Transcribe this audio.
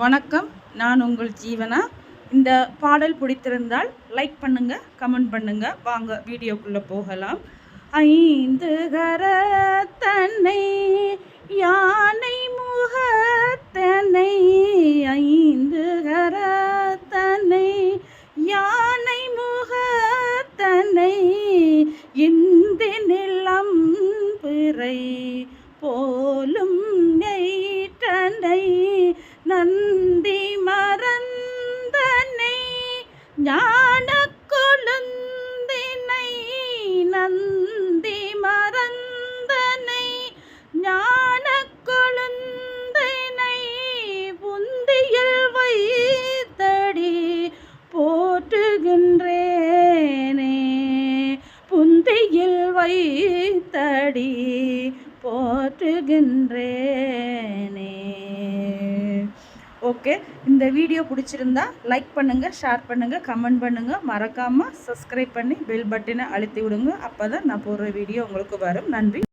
வணக்கம். நான் உங்கள் ஜீவனா. இந்த பாடல் பிடித்திருந்தால் லைக் பண்ணுங்க கமெண்ட் பண்ணுங்க. வாங்க வீடியோக்குள்ளே போகலாம். ஐந்து கரத்தனை யானை முகத்தனை ஐந்து கரத்தனை யானை முகத்தனை இந்த நிலம் பிறை போலும் நெய் நந்தி மறந்தனை ஞான கொழுந்தினை நந்தி மறந்தனை ஞான கொழுந்தினை புந்தியில் வைத்தடி போற்றுகின்றேனே புந்தியில் வைத்தடி போற்றுகின்றேனே. ஓகே. இந்த வீடியோ பிடிச்சிருந்தா லைக் பண்ணுங்கள் ஷேர் பண்ணுங்கள் கமெண்ட் பண்ணுங்கள் மறக்காமல் சப்ஸ்கிரைப் பண்ணி பெல் பட்டனை அழுத்தி விடுங்க. அப்போ தான் நான் போடுற வீடியோ உங்களுக்கு வரும். நன்றி.